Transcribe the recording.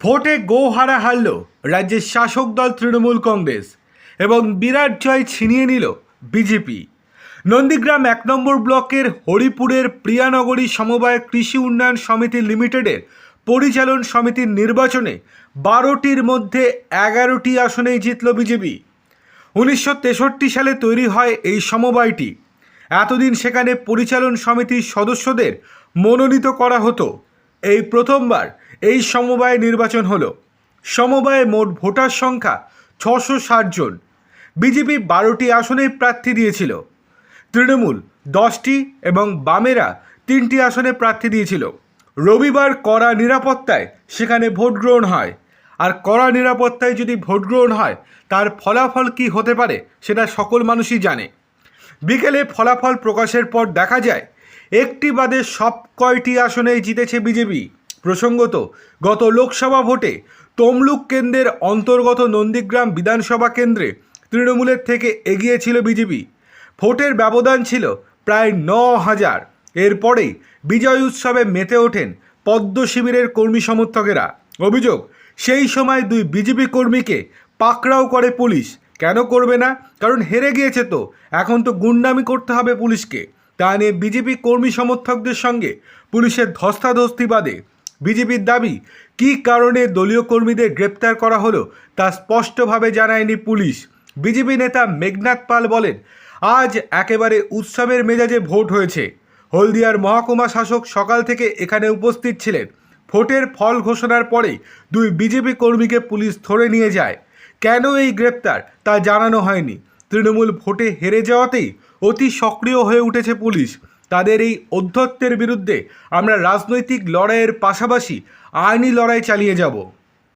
ভোটে গোহারা হারল রাজ্যের শাসক দল তৃণমূল কংগ্রেস এবং বিরাট জয় ছিনিয়ে নিল বিজেপি। নন্দীগ্রাম এক নম্বর ব্লকের হরিপুরের প্রিয়ানগরী সমবায় কৃষি উন্নয়ন সমিতি লিমিটেডের পরিচালন সমিতির নির্বাচনে বারোটির মধ্যে এগারোটি আসনেই জিতল বিজেপি। উনিশশো তেষট্টি সালে তৈরি হয় এই সমবায়টি। এতদিন সেখানে পরিচালন সমিতির সদস্যদের মনোনীত করা হতো। এই প্রথমবার এই সমবায় নির্বাচন হলো। সমবায়ে মোট ভোটার সংখ্যা ছশো জন। বিজেপি বারোটি আসনেই প্রার্থী দিয়েছিল। তৃণমূল দশটি এবং বামেরা তিনটি আসনে প্রার্থী দিয়েছিল। রবিবার কড়া নিরাপত্তায় সেখানে ভোট গ্রহণ হয়। আর কড়া নিরাপত্তায় যদি ভোট গ্রহণ হয়, তার ফলাফল কি হতে পারে সেটা সকল মানুষই জানে। বিকেলে ফলাফল প্রকাশের পর দেখা যায় একটি বাদে সব কয়টি আসনেই জিতেছে বিজেপি। প্রসঙ্গত, গত লোকসভা ভোটে তমলুক কেন্দ্রের অন্তর্গত নন্দীগ্রাম বিধানসভা কেন্দ্রে তৃণমূলের থেকে এগিয়ে ছিল বিজেপি। ভোটের ব্যবধান ছিল প্রায় ন হাজার। এরপরেই বিজয় উৎসবে মেতে ওঠেন পদ্ম শিবিরের কর্মী সমর্থকেরা। অভিযোগ, সেই সময় দুই বিজেপি কর্মীকে পাকড়াও করে পুলিশ। কেন করবে না? কারণ হেরে গিয়েছে তো। এখন তো গুন্ডামি করতে হবে পুলিশকে। তা নিয়ে বিজেপি কর্মী সমর্থকদের সঙ্গে পুলিশের ধস্তাধস্তি বাদে বিজেপির দাবি, কী কারণে দলীয় কর্মীদের গ্রেপ্তার করা হলো তা স্পষ্টভাবে জানায়নি পুলিশ। বিজেপি নেতা মেঘনাথ পাল বলেন, আজ একেবারে উৎসবের মেজাজে ভোট হয়েছে। হলদিয়ার মহকুমা শাসক সকাল থেকে এখানে উপস্থিত ছিলেন। ভোটের ফল ঘোষণার পরে দুই বিজেপি কর্মীকে পুলিশ ধরে নিয়ে যায়। কেন এই গ্রেপ্তার তা জানানো হয়নি? তৃণমূল ভোটে হেরে যাওয়াতেই অতি সক্রিয় হয়ে উঠেছে পুলিশ। তাদের এই অধ্যত্বের বিরুদ্ধে আমরা রাজনৈতিক লড়াইয়ের পাশাপাশি আইনি লড়াই চালিয়ে যাব।